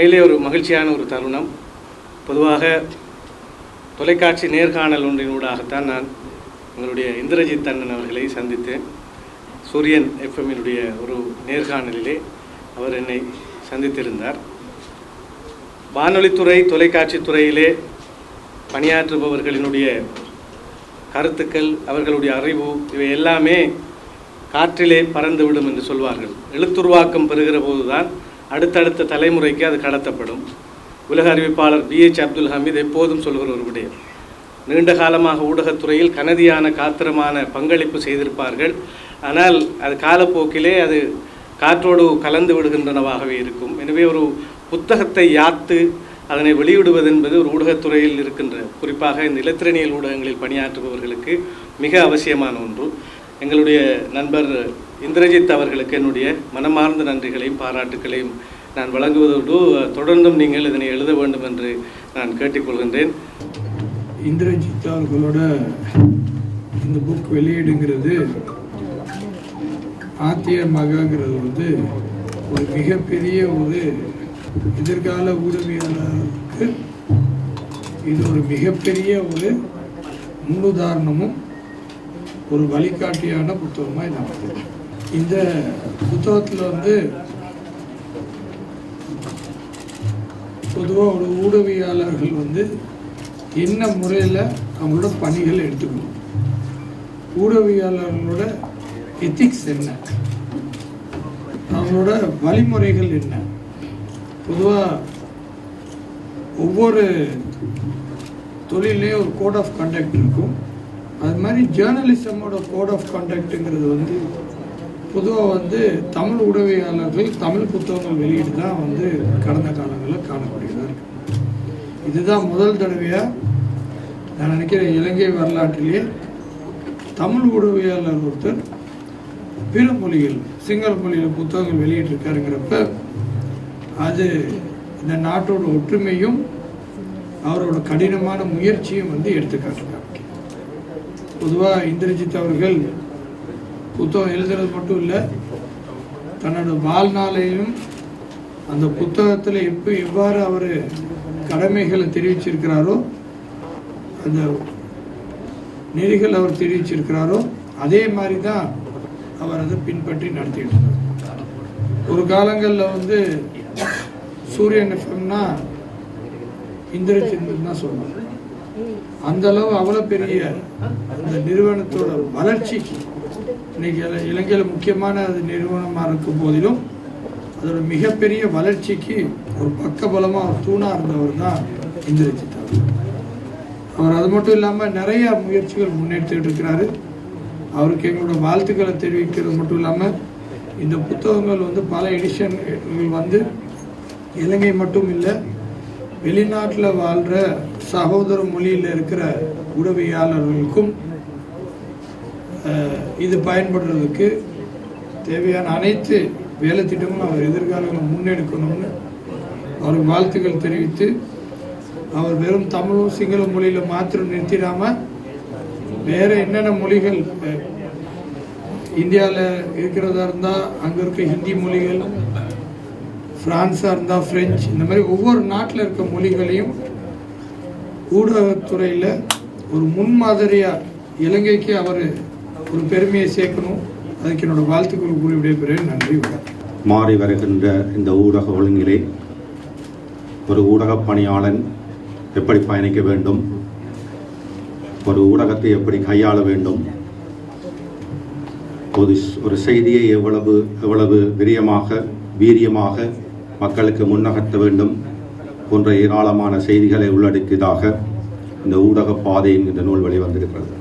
உண்மையிலே ஒரு மகிழ்ச்சியான ஒரு தருணம். பொதுவாக தொலைக்காட்சி நேர்காணல் ஒன்றினூடாகத்தான் நான் எங்களுடைய இந்திரஜித் அண்ணன் அவர்களை சந்தித்தேன். சூரியன் எஃப்எம்மினுடைய ஒரு நேர்காணலிலே அவர் என்னை சந்தித்திருந்தார். வானொலித்துறை தொலைக்காட்சி துறையிலே பணியாற்றுபவர்களினுடைய கருத்துக்கள் அவர்களுடைய அறிவு இவை எல்லாமே காற்றிலே பறந்துவிடும் என்று சொல்வார்கள். எழுத்துருவாக்கம் பெறுகிற போதுதான் அடுத்தடுத்த தலைமுறைக்கு அது கடத்தப்படும். உலக அறிவிப்பாளர் பிஹெச் அப்துல் ஹமீத் எப்போதும் சொல்கிற ஒரு விடயம். நீண்ட காலமாக ஊடகத்துறையில் கனதியான காத்திரமான பங்களிப்பு செய்திருப்பார்கள். ஆனால் அது காலப்போக்கிலே அது காற்றோடு கலந்து விடுகின்றனவாகவே இருக்கும். எனவே ஒரு புத்தகத்தை யாத்து அதனை வெளியிடுவது என்பது ஒரு ஊடகத்துறையில் இருக்கின்ற குறிப்பாக இந்த இலத்திரனியல் ஊடகங்களில் பணியாற்றுபவர்களுக்கு மிக அவசியமான ஒன்று. எங்களுடைய நண்பர் இந்திரஜித் அவர்களுக்கு என்னுடைய மனமார்ந்த நன்றிகளையும் பாராட்டுக்களையும் நான் வழங்குவதோடு தொடர்ந்தும் நீங்கள் இதனை எழுத வேண்டும் என்று நான் கேட்டுக்கொள்கின்றேன். இந்திரஜித் அவர்களோட இந்த புக் வெளியீடுங்கிறது ஆத்திய மகாங்கிறது வந்து ஒரு மிகப்பெரிய ஒரு எதிர்கால ஊடகவியலாளருக்கு இது ஒரு மிகப்பெரிய ஒரு முன்னுதாரணமும் ஒரு வழிகாட்டியான புத்தகமாக இது இந்த புத்தகத்தில் வந்து பொதுவாக ஒரு ஊடகவியாளர்கள் வந்து என்ன முறையில் அவங்களோட பணிகளை எடுத்துக்கணும்? ஊடகவியாளர்களோட எத்திக்ஸ் என்ன? அவங்களோட வழிமுறைகள் என்ன? பொதுவாக ஒவ்வொரு தொழிலையும் ஒரு கோட் ஆஃப் கண்டக்ட் இருக்கும். அது மாதிரி ஜேர்னலிசமோட கோட் ஆஃப் கண்டக்ட்டுங்கிறது வந்து பொதுவாக வந்து தமிழ் உடவியாளர்கள் தமிழ் புத்தகங்கள் வெளியீடு தான் வந்து கடந்த காலங்களில் காணக்கூடியதாக இருக்கு. இதுதான் முதல் தடவையாக நான் நினைக்கிறேன் இலங்கை வரலாற்றிலேயே தமிழ் உடவியாளர் ஒருத்தர் பிற மொழிகள் சிங்கள மொழியில் புத்தகங்கள் வெளியிட்டிருக்காருங்கிறப்ப அது இந்த நாட்டோட ஒற்றுமையும் அவரோட கடினமான முயற்சியும் வந்து எடுத்துக்காட்டுறாங்க. பொதுவாக இந்திரஜித் அவர்கள் புத்தகம் எழுதுறது மட்டும் இல்லை தன்னோட வாழ்நாளையும் அந்த புத்தகத்தில் எப்போ எவ்வாறு அவர் கடமைகளை தெரிவிச்சிருக்கிறாரோ அந்த நெறிகள் அவர் தெரிவிச்சிருக்கிறாரோ அதே மாதிரி தான் அவர் அதை பின்பற்றி நடத்திட்டு இருந்தார். ஒரு காலங்களில் வந்து சூரியன் எஃப்எம்னா இந்திரஜித் தான் சொன்னார் அந்த அளவு அவ்வளோ பெரிய அந்த நிறுவனத்தோட வளர்ச்சிக்கு இன்னைக்கு இலங்கையில் முக்கியமான அது நிறுவனமாக இருக்கும் போதிலும் அதோட மிகப்பெரிய வளர்ச்சிக்கு ஒரு பக்கபலமாக அவர் தூணாக இருந்தவர் தான் இந்திரஜித் அவர் அது மட்டும் இல்லாமல் நிறைய முயற்சிகள் முன்னெடுத்துட்டு இருக்கிறாரு. அவருக்கு எங்களோட வாழ்த்துக்களை தெரிவிக்கிறது மட்டும் இல்லாமல் இந்த புத்தகங்கள் வந்து பல எடிஷன்கள் வந்து இலங்கை மட்டும் இல்லை வெளிநாட்டில் வாழ்கிற சகோதர மொழியில் இருக்கிற உடவியாளர்களுக்கும் இது பயன்படுறதுக்கு தேவையான அனைத்து வேலை திட்டமும் அவர் எதிர்காலங்களில் முன்னெடுக்கணும்னு அவருக்கு வாழ்த்துக்கள் தெரிவித்து அவர் வெறும் தமிழும் சிங்கள மொழியில் மாத்திரம் நிறுத்திடாமல் வேறு என்னென்ன மொழிகள் இந்தியாவில் இருக்கிறதா இருந்தால் அங்கே இருக்க ஹிந்தி மொழிகள் ஃப்ரான்ஸாக இருந்தால் ஃப்ரெஞ்சு இந்த மாதிரி ஒவ்வொரு நாட்டில் இருக்க மொழிகளையும் ஊடகத்துறையில் ஒரு முன்மாதிரியாக இலங்கைக்கு அவர் ஒரு பெருமையை சேர்க்கணும். அதுக்கு என்னோட வாழ்த்துக்கள் கூறி விடைபெறேன். நன்றி வணக்கம். மாறி வருகின்ற இந்த ஊடக ஒழுங்கிலே ஒரு ஊடக பணியாளன் எப்படி பயணிக்க வேண்டும்? ஒரு ஊடகத்தை எப்படி கையாள வேண்டும்? ஒரு ஒரு செய்தியை எவ்வளவு எவ்வளவு விரியமாக வீரியமாக மக்களுக்கு முன்னகர்த்த வேண்டும் போன்ற ஏராளமான செய்திகளை உள்ளடக்கியதாக இந்த ஊடக பாதை என்கின்ற நூல் வெளிவந்திருக்கிறது.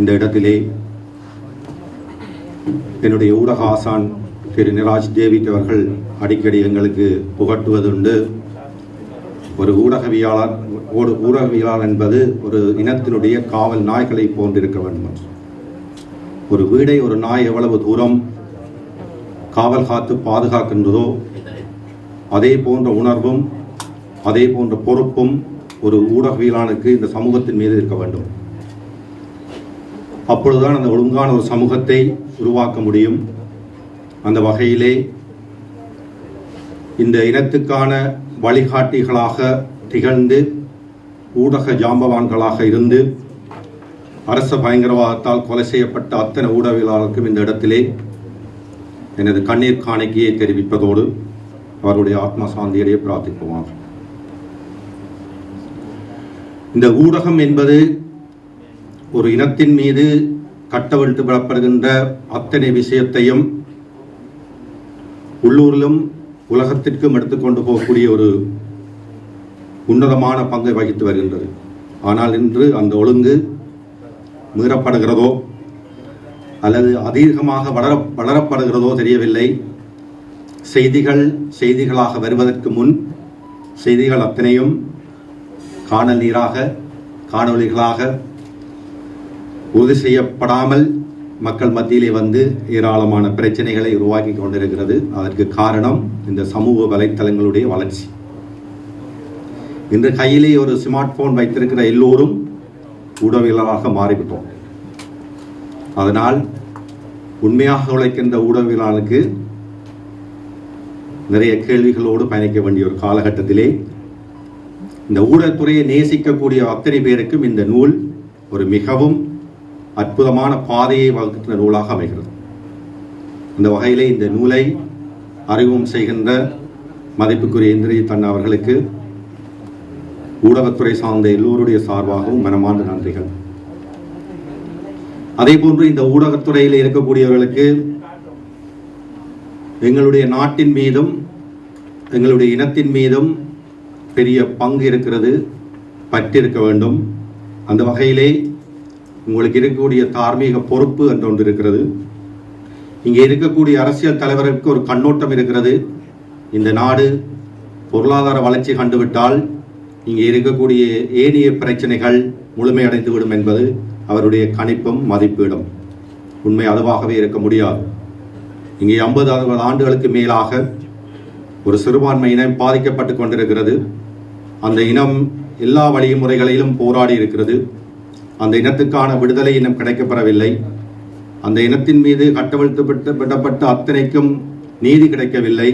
இந்த இடத்திலே என்னுடைய ஊடக ஆசான் திரு நிராஜ் டேவிட் அவர்கள் அடிக்கடி எங்களுக்கு புகட்டுவதுண்டு. ஒரு ஊடகவியலாளர் ஒரு ஊடகவியலாளர் என்பது ஒரு இனத்தினுடைய காவல் நாய்களை போன்றிருக்க வேண்டும் ஒரு வீடை ஒரு நாய் எவ்வளவு தூரம் காவல் காத்து பாதுகாக்கின்றதோ அதே போன்ற உணர்வும் அதே போன்ற பொறுப்பும் ஒரு ஊடகவியலாளனுக்கு இந்த சமூகத்தின் மீது இருக்க வேண்டும். அப்பொழுதுதான் அந்த ஒழுங்கான ஒரு சமூகத்தை உருவாக்க முடியும். அந்த வகையிலே இந்த இனத்துக்கான வழிகாட்டிகளாக திகழ்ந்து ஊடக ஜாம்பவான்களாக இருந்து அரச பயங்கரவாதத்தால் கொலை செய்யப்பட்ட அத்தனை ஊடகவியலாளருக்கும் இந்த இடத்திலே எனது கண்ணீர் காணிக்கையை தெரிவிப்பதோடு அவருடைய ஆத்மா சாந்தியிடையே பிரார்த்திக்குவார் இந்த ஊடகம் என்பது ஒரு இனத்தின் மீது கட்டவிழ்த்து விடப்படுகின்ற அத்தனை விஷயத்தையும் உள்ளூரிலும் உலகத்திற்கும் எடுத்துக்கொண்டு போகக்கூடிய ஒரு உன்னதமான பங்கை வகித்து வருகின்றது. ஆனால் இன்று அந்த ஒழுங்கு மீறப்படுகிறதோ அல்லது அதிகமாக வளர வளரப்படுகிறதோ தெரியவில்லை. செய்திகள் செய்திகளாக வருவதற்கு முன் செய்திகள் அத்தனையும் காணல் நீராக காணொலிகளாக உறுதி செய்யப்படாமல் மக்கள் மத்தியிலே வந்து ஏராளமான பிரச்சனைகளை உருவாக்கி கொண்டிருக்கிறது. அதற்கு காரணம் இந்த சமூக வலைத்தளங்களுடைய வளர்ச்சி. இன்று கையிலே ஒரு ஸ்மார்ட் போன் வைத்திருக்கிற எல்லோரும் ஊடகவியலாளராக மாறிவிட்டோம். அதனால் உண்மையாக உழைக்கின்ற ஊடகவியலாளருக்கு நிறைய கேள்விகளோடு பயணிக்க வேண்டிய ஒரு காலகட்டத்திலே இந்த ஊடகத்துறையை நேசிக்கக்கூடிய அத்தனை பேருக்கும் இந்த நூல் ஒரு மிகவும் அற்புதமான பாதையை வகுக்கின்ற நூலாக அமைகிறது. அந்த வகையிலே இந்த நூலை அறிமுகம் செய்கின்ற மதிப்புக்குரிய இந்திரிய தன் அவர்களுக்கு ஊடகத்துறை சார்ந்த எல்லோருடைய சார்பாகவும் மனமார்ந்த நன்றிகள். அதே போன்று இந்த ஊடகத்துறையில் இருக்கக்கூடியவர்களுக்கு எங்களுடைய நாட்டின் மீதும் எங்களுடைய இனத்தின் மீதும் பெரிய பங்கு இருக்கிறது பற்றிருக்க வேண்டும். அந்த வகையிலே உங்களுக்கு இருக்கக்கூடிய தார்மீக பொறுப்பு என்று ஒன்று இருக்கிறது. இங்கே இருக்கக்கூடிய அரசியல் தலைவருக்கு ஒரு கண்ணோட்டம் இருக்கிறது. இந்த நாடு பொருளாதார வளர்ச்சி கண்டுவிட்டால் இங்கே இருக்கக்கூடிய ஏனைய பிரச்சனைகள் முழுமையடைந்துவிடும் என்பது அவருடைய கணிப்பும் மதிப்பீடும். உண்மை அதுவாகவே இருக்க முடியாது. இங்கே ஐம்பது அறுபது ஆண்டுகளுக்கு மேலாக ஒரு சிறுபான்மை இனம் பாதிக்கப்பட்டு கொண்டிருக்கிறது. அந்த இனம் எல்லா வழிமுறைகளிலும் போராடி இருக்கிறது. அந்த இனத்துக்கான விடுதலை இன்னும் கிடைக்கப்பெறவில்லை. அந்த இனத்தின் மீது கட்டவிழ்த்து விடப்பட்ட அத்தனைக்கும் நீதி கிடைக்கவில்லை.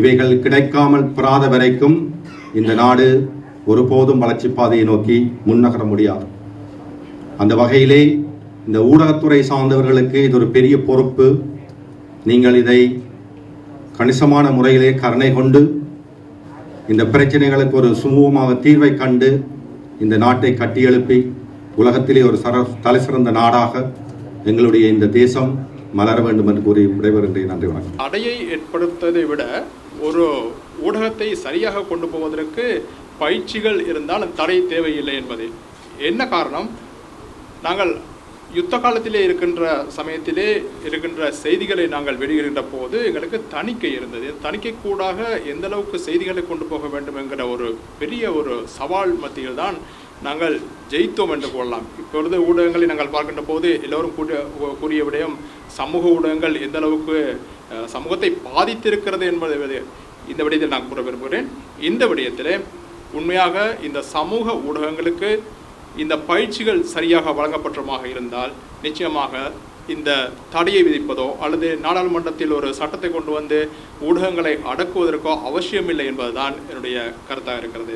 இவைகள் கிடைக்காமல் பெறாத வரைக்கும் இந்த நாடு ஒருபோதும் வளர்ச்சி பாதையை நோக்கி முன்னகர முடியாது. அந்த வகையிலே இந்த ஊடகத்துறை சார்ந்தவர்களுக்கு இது ஒரு பெரிய பொறுப்பு. நீங்கள் இதை கணிசமான முறையிலே கருணை கொண்டு இந்த பிரச்சனைகளுக்கு ஒரு சுமூகமாக தீர்வை கண்டு இந்த நாட்டை கட்டியெழுப்பி உலகத்திலே ஒரு சர தலைசிறந்த நாடாக எங்களுடைய இந்த தேசம் மலர வேண்டும் என்று கூறி விடைபெறுகின்றேன் நன்றி வணக்கம். தடையை ஏற்படுத்துவதை விட ஒரு ஊடகத்தை சரியாக கொண்டு போவதற்கு பயிற்சிகள் இருந்தால் தடை தேவையில்லை என்பது. என்ன காரணம்? நாங்கள் யுத்த காலத்திலே இருக்கின்ற சமயத்திலே இருக்கின்ற செய்திகளை நாங்கள் வெளியிடுகின்ற போது எங்களுக்கு தணிக்கை இருந்தது. தணிக்கை கூடாக எந்த அளவுக்கு செய்திகளை கொண்டு போக வேண்டும் என்கிற ஒரு பெரிய ஒரு சவால் மத்தியில் தான் நாங்கள் ஜெயித்தோம் என்று கூறலாம் இப்பொழுது ஊடகங்களை நாங்கள் பார்க்கின்ற போது எல்லோரும் கூறிய விடயம் சமூக ஊடகங்கள் எந்த அளவுக்கு சமூகத்தை பாதித்திருக்கிறது என்பது. இந்த விடயத்தில் நான் கூற விரும்புகிறேன். இந்த விடயத்தில் உண்மையாக இந்த சமூக ஊடகங்களுக்கு இந்த பயிற்சிகள் சரியாக வழங்கப்பட்டமாக இருந்தால் நிச்சயமாக இந்த தடையை விதிப்பதோ அல்லது நாடாளுமன்றத்தில் ஒரு சட்டத்தை கொண்டு வந்து ஊடகங்களை அடக்குவதற்கோ அவசியமில்லை என்பதுதான் என்னுடைய கருத்தாக இருக்கிறது.